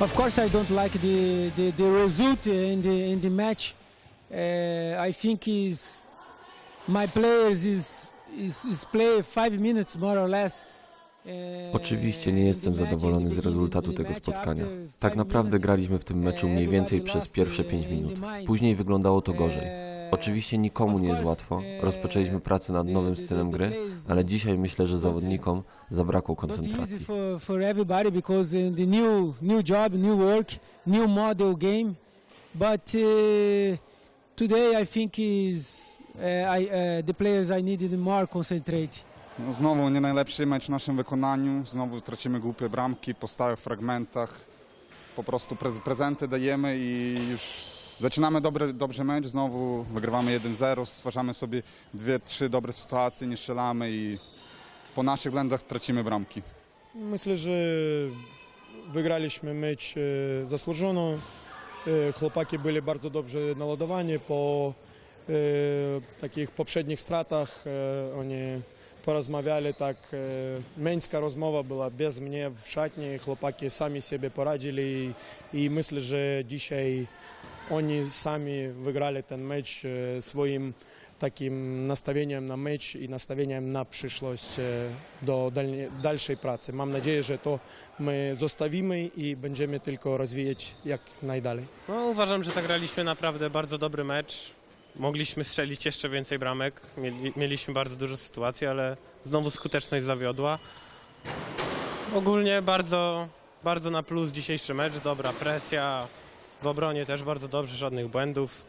Of course, I don't like the, the, the result in the in the match. Uh, I think is my players is, is is play five minutes more or less. Uh, Oczywiście nie jestem zadowolony z rezultatu tego spotkania. Tak naprawdę graliśmy w tym meczu mniej więcej przez pierwsze 5 minut. Później wyglądało to gorzej. Oczywiście nikomu nie jest łatwo. Rozpoczęliśmy pracę nad nowym stylem gry, ale dzisiaj myślę, że zawodnikom zabrakło koncentracji. But uh, today I think is uh, I uh, the players I needed more concentrate. No znowu nie najlepszy mecz w naszym wykonaniu, znowu tracimy głupie bramki po stałych fragmentach. Po prostu prez prezenty dajemy i już zaczynamy dobry, dobrze mecz, znowu wygrywamy 1-0, stwarzamy sobie dwie, trzy dobre sytuacje, nie strzelamy i po naszych błędach tracimy bramki. Myślę, że wygraliśmy mecz e, zasłużono. E, Chłopaki byli bardzo dobrze naładowani po e, takich poprzednich stratach. Oni porozmawiali tak, męska rozmowa była bez mnie w szatni. Chłopaki sami sobie poradzili i, i myślę, że dzisiaj oni sami wygrali ten mecz swoim takim nastawieniem na mecz i nastawieniem na przyszłość do dalszej pracy. Mam nadzieję, że to my zostawimy i będziemy tylko rozwijać jak najdalej. No, uważam, że zagraliśmy naprawdę bardzo dobry mecz. Mogliśmy strzelić jeszcze więcej bramek. Mieli, mieliśmy bardzo dużo sytuacji, ale znowu skuteczność zawiodła. Ogólnie bardzo, bardzo na plus dzisiejszy mecz. Dobra presja. W obronie też bardzo dobrze, żadnych błędów.